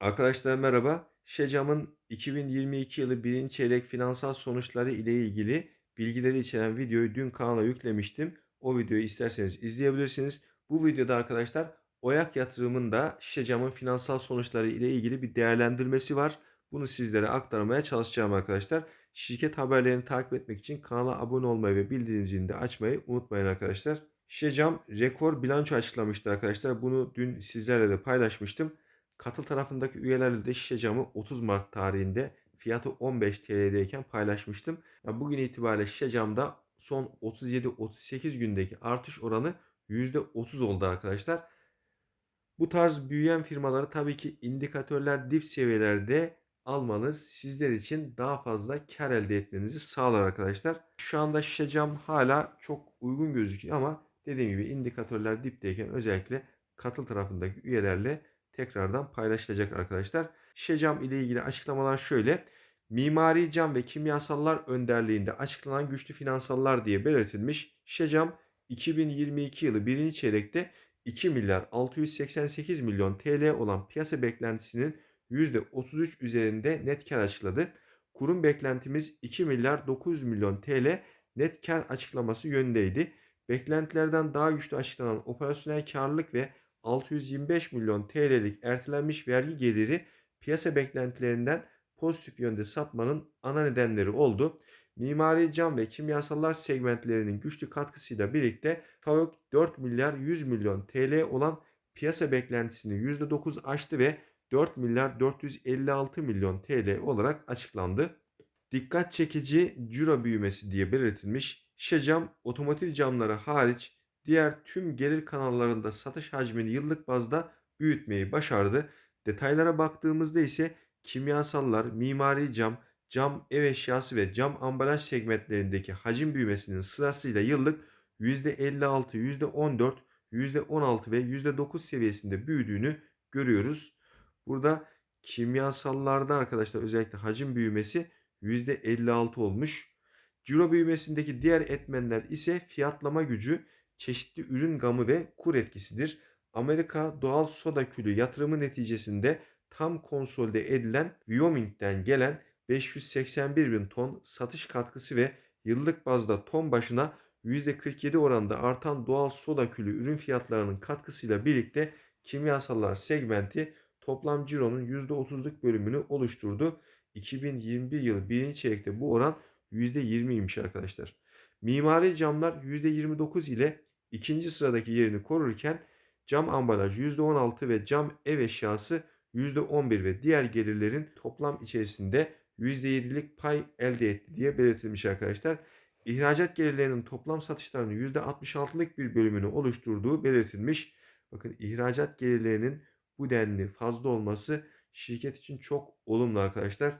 Arkadaşlar merhaba. Şecam'ın 2022 yılı birinci çeyrek finansal sonuçları ile ilgili bilgileri içeren videoyu dün kanala yüklemiştim. O videoyu isterseniz izleyebilirsiniz. Bu videoda arkadaşlar Oyak yatırımında Şecam'ın finansal sonuçları ile ilgili bir değerlendirmesi var. Bunu sizlere aktarmaya çalışacağım arkadaşlar. Şirket haberlerini takip etmek için kanala abone olmayı ve bildirim zilini de açmayı unutmayın arkadaşlar. Şecam rekor bilanço açıklamıştı arkadaşlar. Bunu dün sizlerle de paylaşmıştım. Katıl tarafındaki üyelerle de şişe camı 30 Mart tarihinde fiyatı 15 TL'deyken paylaşmıştım. Yani bugün itibariyle şişe camda son 37-38 gündeki artış oranı %30 oldu arkadaşlar. Bu tarz büyüyen firmaları tabii ki indikatörler dip seviyelerde almanız sizler için daha fazla kar elde etmenizi sağlar arkadaşlar. Şu anda şişe cam hala çok uygun gözüküyor ama dediğim gibi indikatörler dipteyken özellikle katıl tarafındaki üyelerle tekrardan paylaşılacak arkadaşlar. Şişe cam ile ilgili açıklamalar şöyle. Mimari cam ve kimyasallar önderliğinde açıklanan güçlü finansallar diye belirtilmiş. Şişe cam 2022 yılı birinci çeyrekte 2 milyar 688 milyon TL olan piyasa beklentisinin %33 üzerinde net kar açıkladı. Kurum beklentimiz 2 milyar 900 milyon TL net kar açıklaması yönündeydi. Beklentilerden daha güçlü açıklanan operasyonel karlılık ve 625 milyon TL'lik ertelenmiş vergi geliri piyasa beklentilerinden pozitif yönde sapmanın ana nedenleri oldu. Mimari cam ve kimyasallar segmentlerinin güçlü katkısıyla birlikte FAVÖK 4 milyar 100 milyon TL olan piyasa beklentisini %9 aştı ve 4 milyar 456 milyon TL olarak açıklandı. Dikkat çekici ciro büyümesi diye belirtilmiş. Şişe cam, otomotiv camları hariç diğer tüm gelir kanallarında satış hacmini yıllık bazda büyütmeyi başardı. Detaylara baktığımızda ise kimyasallar, mimari cam, cam ev eşyası ve cam ambalaj segmentlerindeki hacim büyümesinin sırasıyla yıllık %56, %14, %16 ve %9 seviyesinde büyüdüğünü görüyoruz. Burada kimyasallarda arkadaşlar özellikle hacim büyümesi %56 olmuş. Ciro büyümesindeki diğer etmenler ise fiyatlama gücü, çeşitli ürün gamı ve kur etkisidir. Amerika doğal soda külü yatırımı neticesinde tam konsolide edilen Wyoming'den gelen 581 bin ton satış katkısı ve yıllık bazda ton başına %47 oranında artan doğal soda külü ürün fiyatlarının katkısıyla birlikte kimyasallar segmenti toplam cironun %30'luk bölümünü oluşturdu. 2021 yılı birinci çeyrekte bu oran %20'ymiş arkadaşlar. Mimari camlar %29 ile ikinci sıradaki yerini korurken cam ambalaj %16 ve cam ev eşyası %11 ve diğer gelirlerin toplam içerisinde %7'lik pay elde etti diye belirtilmiş arkadaşlar. İhracat gelirlerinin toplam satışlarının %66'lık bir bölümünü oluşturduğu belirtilmiş. Bakın ihracat gelirlerinin bu denli fazla olması şirket için çok olumlu arkadaşlar.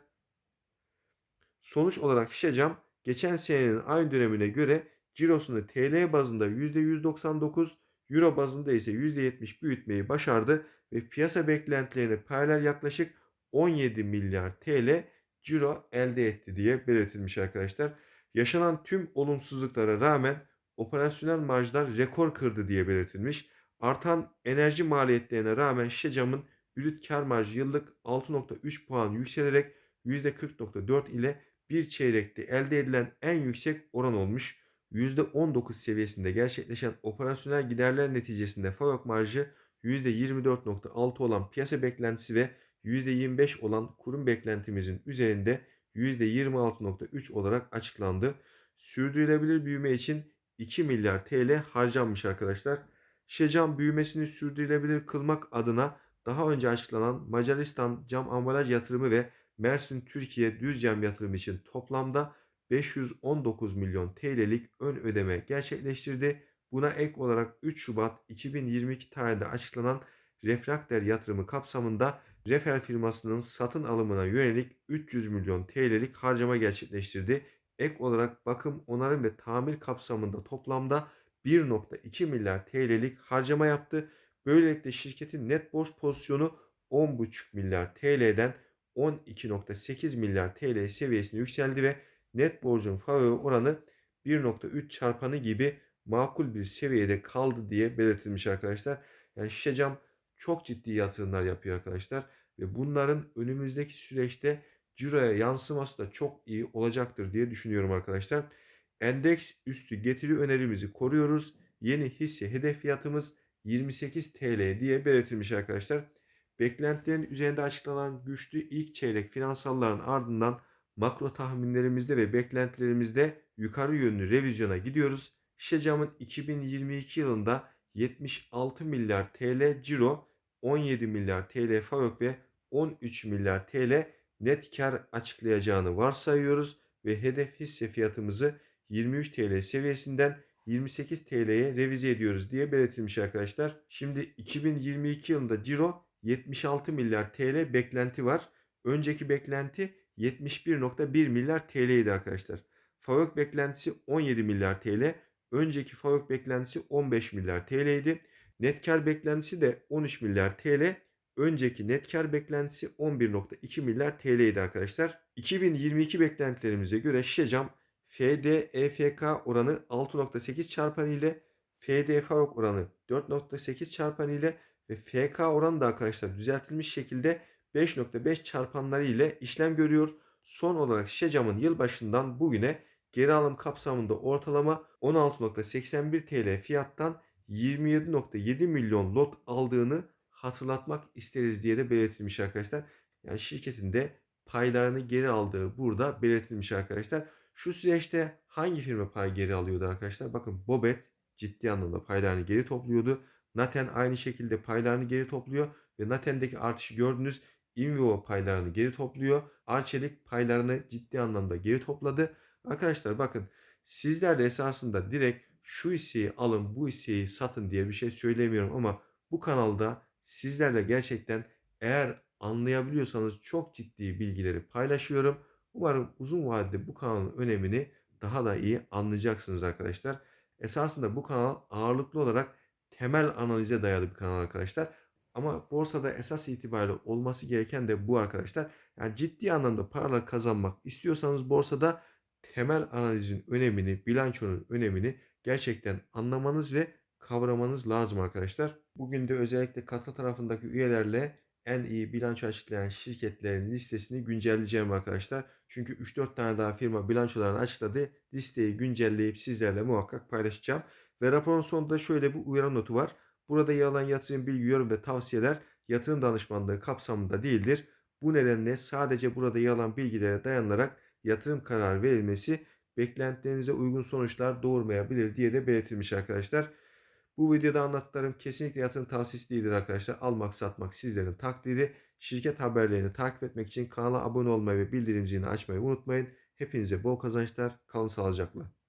Sonuç olarak şişe cam geçen senenin aynı dönemine göre cirosunu TL bazında %199, Euro bazında ise %70 büyütmeyi başardı ve piyasa beklentilerine paralel yaklaşık 17 milyar TL ciro elde etti diye belirtilmiş arkadaşlar. Yaşanan tüm olumsuzluklara rağmen operasyonel marjlar rekor kırdı diye belirtilmiş. Artan enerji maliyetlerine rağmen şişe camın brüt kar marjı yıllık 6.3 puan yükselerek %40.4 ile bir çeyrekte elde edilen en yüksek oran olmuş. %19 seviyesinde gerçekleşen operasyonel giderler neticesinde FAVÖK marjı %24.6 olan piyasa beklentisi ve %25 olan kurum beklentimizin üzerinde %26.3 olarak açıklandı. Sürdürülebilir büyüme için 2 milyar TL harcanmış arkadaşlar. Şecam büyümesini sürdürülebilir kılmak adına daha önce açıklanan Macaristan cam ambalaj yatırımı ve Mersin Türkiye düz cam yatırımı için toplamda 519 milyon TL'lik ön ödeme gerçekleştirdi. Buna ek olarak 3 Şubat 2022 tarihinde açıklanan refrakter yatırımı kapsamında Refel firmasının satın alımına yönelik 300 milyon TL'lik harcama gerçekleştirdi. Ek olarak bakım, onarım ve tamir kapsamında toplamda 1.2 milyar TL'lik harcama yaptı. Böylelikle şirketin net borç pozisyonu 10.5 milyar TL'den 12.8 milyar TL seviyesine yükseldi ve net borcun FAVÖ oranı 1.3 çarpanı gibi makul bir seviyede kaldı diye belirtilmiş arkadaşlar. Yani şişe cam çok ciddi yatırımlar yapıyor arkadaşlar ve bunların önümüzdeki süreçte ciroya yansıması da çok iyi olacaktır diye düşünüyorum arkadaşlar. Endeks üstü getiri önerimizi koruyoruz. Yeni hisse hedef fiyatımız 28 TL diye belirtilmiş arkadaşlar. Beklentilerin üzerinde açıklanan güçlü ilk çeyrek finansalların ardından makro tahminlerimizde ve beklentilerimizde yukarı yönlü revizyona gidiyoruz. Şecam'ın 2022 yılında 76 milyar TL ciro, 17 milyar TL FAVÖK ve 13 milyar TL net kar açıklayacağını varsayıyoruz ve hedef hisse fiyatımızı 23 TL seviyesinden 28 TL'ye revize ediyoruz diye belirtilmiş arkadaşlar. Şimdi 2022 yılında ciro 76 milyar TL beklenti var. Önceki beklenti 71.1 milyar TL idi arkadaşlar. FAVÖK beklentisi 17 milyar TL. Önceki FAVÖK beklentisi 15 milyar TL idi. Net kar beklentisi de 13 milyar TL. Önceki net kar beklentisi 11.2 milyar TL idi arkadaşlar. 2022 beklentilerimize göre Şecam FD-EFK oranı 6.8 çarpanı ile FD FAVÖK oranı 4.8 çarpanı ile ve FK oranı da arkadaşlar düzeltilmiş şekilde 5.5 çarpanları ile işlem görüyor. Son olarak Şecam'ın yılbaşından bugüne geri alım kapsamında ortalama 16.81 TL fiyattan 27.7 milyon lot aldığını hatırlatmak isteriz diye de belirtilmiş arkadaşlar. Yani şirketin de paylarını geri aldığı burada belirtilmiş arkadaşlar. Şu süreçte hangi firma pay geri alıyordu arkadaşlar? Bakın Bobet ciddi anlamda paylarını geri topluyordu. Naten aynı şekilde paylarını geri topluyor ve Naten'deki artışı gördünüz. Invivo paylarını geri topluyor. Arçelik paylarını ciddi anlamda geri topladı. Arkadaşlar bakın sizler de esasında direkt şu hisseyi alın bu hisseyi satın diye bir şey söylemiyorum ama bu kanalda sizlerle gerçekten eğer anlayabiliyorsanız çok ciddi bilgileri paylaşıyorum. Umarım uzun vadede bu kanalın önemini daha da iyi anlayacaksınız arkadaşlar. Esasında bu kanal ağırlıklı olarak temel analize dayalı bir kanal arkadaşlar. Ama borsada esas itibariyle olması gereken de bu arkadaşlar. Yani ciddi anlamda paralar kazanmak istiyorsanız borsada temel analizin önemini, bilançonun önemini gerçekten anlamanız ve kavramanız lazım arkadaşlar. Bugün de özellikle katıl tarafındaki üyelerle en iyi bilanço açıklayan şirketlerin listesini güncelleyeceğim arkadaşlar. Çünkü 3-4 tane daha firma bilançolarını açıkladı. Listeyi güncelleyip sizlerle muhakkak paylaşacağım. Ve raporun sonunda şöyle bir uyarı notu var. Burada yer alan yatırım bilgi, yorum ve tavsiyeler yatırım danışmanlığı kapsamında değildir. Bu nedenle sadece burada yer alan bilgilere dayanarak yatırım kararı verilmesi beklentilerinize uygun sonuçlar doğurmayabilir diye de belirtilmiş arkadaşlar. Bu videoda anlattıklarım kesinlikle yatırım tavsiyesi değildir arkadaşlar. Almak satmak sizlerin takdiri. Şirket haberlerini takip etmek için kanala abone olmayı ve bildirim zilini açmayı unutmayın. Hepinize bol kazançlar. Kalın sağlıcakla.